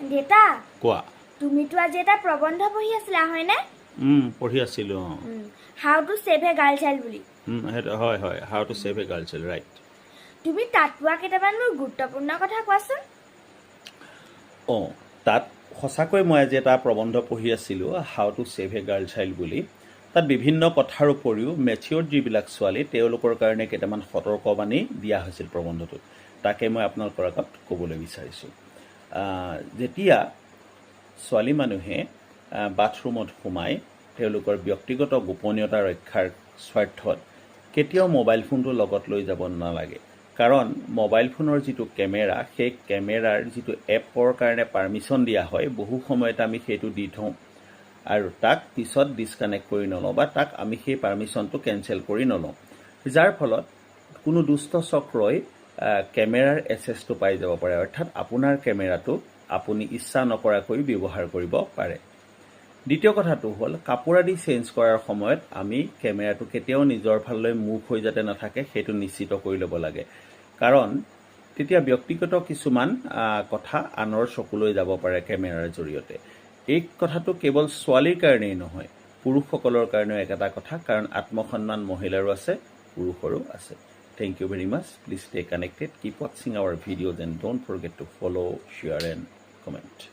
দেউতা কোৱা? তুমিতো আজি এটা প্ৰবন্ধ পঢ়ি আছিলা হয়নে? পঢ়ি আছিলোঁ অঁ। How to save a girl child বুলি। হয় হয় how to save a girl child right তুমি তাত পোৱা কেইটামান মোৰ গুৰুত্বপূৰ্ণ কথা কোৱাচোন? অঁ তাত সঁচাকৈ মই আজি এটা প্ৰবন্ধ পঢ়ি আছিলোঁ how to save a girl child বুলি। তাত বিভিন্ন কথাৰ উপৰিও মেচিয়ৰ যিবিলাক ছোৱালী তেওঁলোকৰ কাৰণে কেইটামান সতৰ্কবাণী দিয়া হৈছিল প্ৰবন্ধটোত। তাকে মই আপোনালোকৰ আগত ক'বলৈ বিচাৰিছোঁ। যেতিয়া ছোৱালী মানুহে বাথৰুমত সোমাই তেওঁলোকৰ ব্যক্তিগত গোপনীয়তা ৰক্ষাৰ স্বাৰ্থত কেতিয়াও মোবাইল ফোনটো লগত লৈ যাব নালাগে। কাৰণ মোবাইল ফোনৰ যিটো কেমেৰা সেই কেমেৰাৰ যিটো এপৰ কাৰণে পাৰ্মিশ্যন দিয়া হয় বহু সময়ত আমি সেইটো দি থওঁ। আৰু তাক পিছত ডিছকানেক্ট কৰি নলওঁ বা তাক আমি সেই পাৰ্মিশ্যনটো কেঞ্চেল কৰি নলওঁ। যাৰ ফলত কোনো দুষ্ট চক্ৰই কেমেৰাৰ এচেছটো পাই যাব পাৰে। অৰ্থাৎ আপোনাৰ কেমেৰাটো আপুনি ইচ্ছা নকৰাকৈ ব্যৱহাৰ কৰিব পাৰে। দ্বিতীয় কথাটো হ'ল কাপোৰ আদি চেঞ্জ কৰাৰ সময়ত আমি কেমেৰাটো কেতিয়াও নিজৰ ফাললৈ মুখ হৈ যাতে নাথাকে সেইটো নিশ্চিত কৰি ল'ব লাগে। কাৰণ তেতিয়া ব্যক্তিগত কিছুমান কথা আনৰ চকুলৈ যাব পাৰে কেমেৰাৰ জৰিয়তে। এই কথাটো কেৱল ছোৱালীৰ কাৰণেই নহয় পুৰুষসকলৰ কাৰণেও একেটা কথা কাৰণ আত্মসন্মান মহিলাৰো আছে পুৰুষৰো আছে। Thank you very much. Please stay connected. Keep watching our videos and don't forget to follow, share and comment.